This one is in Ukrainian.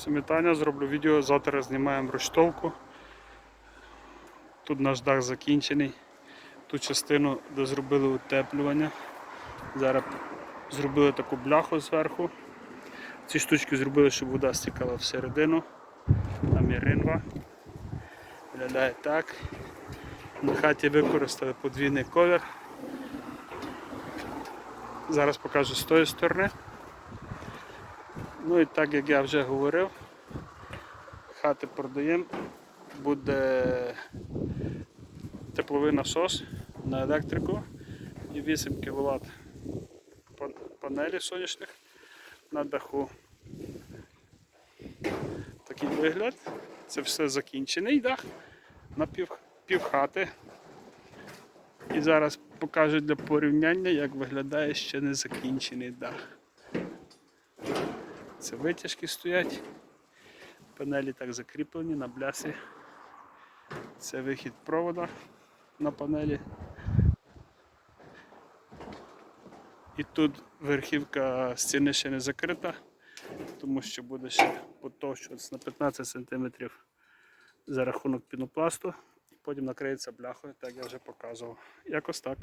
Всім вітання, зроблю відео, завтра знімаємо розштовку. Тут наш дах закінчений. Ту частину, де зробили утеплювання. Зараз зробили таку бляху зверху. Ці штучки зробили, щоб вода стікала всередину. Там є ринва. Виглядає так. На хаті використали подвійний колір. Зараз покажу з тої сторони. Ну і так як я вже говорив, хати продаємо, буде тепловий насос на електрику і 8 кВт панелі сонячних на даху. Такий вигляд. Це все закінчений дах на пів, пів хати. І зараз покажу для порівняння, як виглядає ще не закінчений дах. Це витяжки стоять. Панелі так закріплені на блясі. Це вихід провода на панелі. І тут верхівка стіни ще не закрита, тому що буде ще потовщуватися на 15 см за рахунок пінопласту. І потім накриється бляхою, так я вже показував. Якось так.